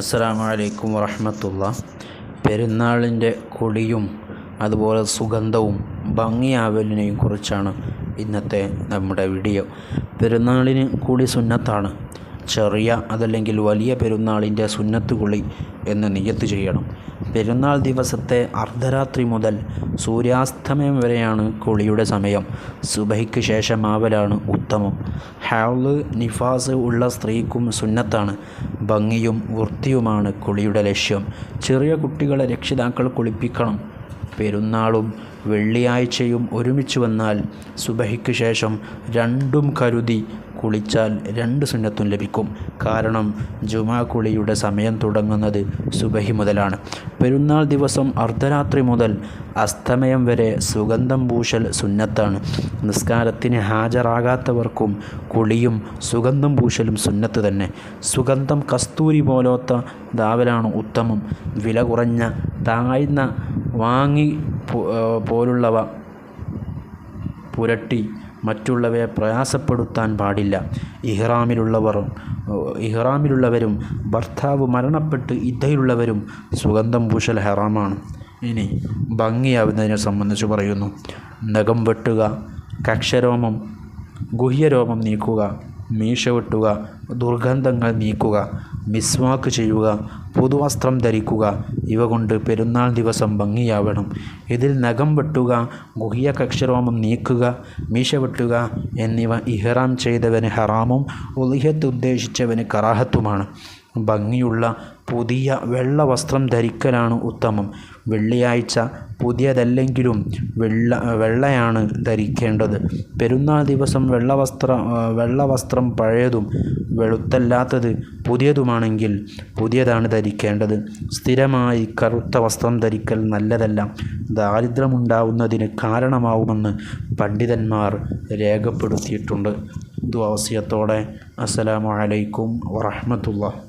അസ്സലാമു അലൈക്കും വറഹമത്തുള്ള. പെരുന്നാളിന്റെ കൊടിയും അതുപോലെ സുഗന്ധവും ഭംഗിയാവലിനെയും കുറിച്ചാണ് ഇന്നത്തെ നമ്മുടെ വീഡിയോ. പെരുന്നാളിന് കൂടി സുന്നത്താണ്. ചെറിയ അതല്ലെങ്കിൽ വലിയ പെരുന്നാളിന്റെ സുന്നത്ത് കുളി എന്ന് നിയത്ത് ചെയ്യണം. പെരുന്നാൾ ദിവസത്തെ അർദ്ധരാത്രി മുതൽ സൂര്യാസ്തമയം വരെയാണ് കുളിയുടെ സമയം. സുബഹിക്ക് ശേഷമാവലാണ് ഉത്തമം. ഹാൾ നിഫാസ് ഉള്ള സ്ത്രീക്കും സുന്നത്താണ്. ഭംഗിയും വൃത്തിയുമാണ് കുളിയുടെ ലക്ഷ്യം. ചെറിയ കുട്ടികളെ രക്ഷിതാക്കൾ കുളിപ്പിക്കണം. പെരുന്നാളും വെള്ളിയാഴ്ചയും ഒരുമിച്ച് വന്നാൽ സുബഹിക്ക് ശേഷം രണ്ടും കരുതി കുളിച്ചാൽ രണ്ട് സുന്നത്തും ലഭിക്കും. കാരണം ജുമാ കുളിയുടെ സമയം തുടങ്ങുന്നത് സുബഹി മുതലാണ്. പെരുന്നാൾ ദിവസം അർദ്ധരാത്രി മുതൽ അസ്തമയം വരെ സുഗന്ധം പൂശൽ സുന്നത്താണ്. നിസ്കാരത്തിന് ഹാജരാകാത്തവർക്കും കുളിയും സുഗന്ധം പൂശലും സുന്നത്ത് തന്നെ. സുഗന്ധം കസ്തൂരി പോലത്തെ ദാവലാണ് ഉത്തമം. വില കുറഞ്ഞ താഴ്ന്ന വാങ്ങി പോലുള്ളവ പുരട്ടി മറ്റുള്ളവയെ പ്രയാസപ്പെടുത്താൻ പാടില്ല. ഇഹ്റാമിലുള്ളവർ ഇഹ്റാമിലുള്ളവരും ഭർത്താവ് മരണപ്പെട്ട് ഇദ്ധയിലുള്ളവരും സുഗന്ധം പൂശൽ ഹറാമാണ്. ഇനി ഭംഗിയാവുന്നതിനെ സംബന്ധിച്ച് പറയുന്നു. നഖം വെട്ടുക കക്ഷരോമം ഗുഹ്യരോമം നീക്കുക മീശ വെട്ടുക ദുർഗന്ധങ്ങൾ നീക്കുക മിസ്വാക്ക് ചെയ്യുക പുതുവസ്ത്രം ധരിക്കുക ഇവ കൊണ്ട് പെരുന്നാൾ ദിവസം ഭംഗിയാവണം. ഇതിൽ നഖം വെട്ടുക ഗുഹ്യ കക്ഷരോമം നീക്കുക മീശ വെട്ടുക എന്നിവ ഇഹ്റാം ചെയ്തവന് ഹറാമും ഉലിഹത്ത് ഉദ്ദേശിച്ചവന് കറാഹത്തുമാണ്. ഭംഗിയുള്ള പുതിയ വെള്ള വസ്ത്രം ധരിക്കലാണ് ഉത്തമം. വെള്ളിയാഴ്ച പുതിയതല്ലെങ്കിലും വെള്ള വെള്ളയാണ് ധരിക്കേണ്ടത്. പെരുന്നാൾ ദിവസം വെള്ള വസ്ത്ര വെള്ള വസ്ത്രം പഴയതും വെളുത്തല്ലാത്തത് പുതിയതുമാണെങ്കിൽ പുതിയതാണ് ധരിക്കേണ്ടത്. സ്ഥിരമായി കറുത്ത വസ്ത്രം ധരിക്കൽ നല്ലതല്ല. ദാരിദ്ര്യമുണ്ടാവുന്നതിന് കാരണമാവുമെന്ന് പണ്ഡിതന്മാർ രേഖപ്പെടുത്തിയിട്ടുണ്ട്. ദ്വാസ്യത്തോടെ അസ്സലാമു അലൈക്കും വറഹമത്തുള്ള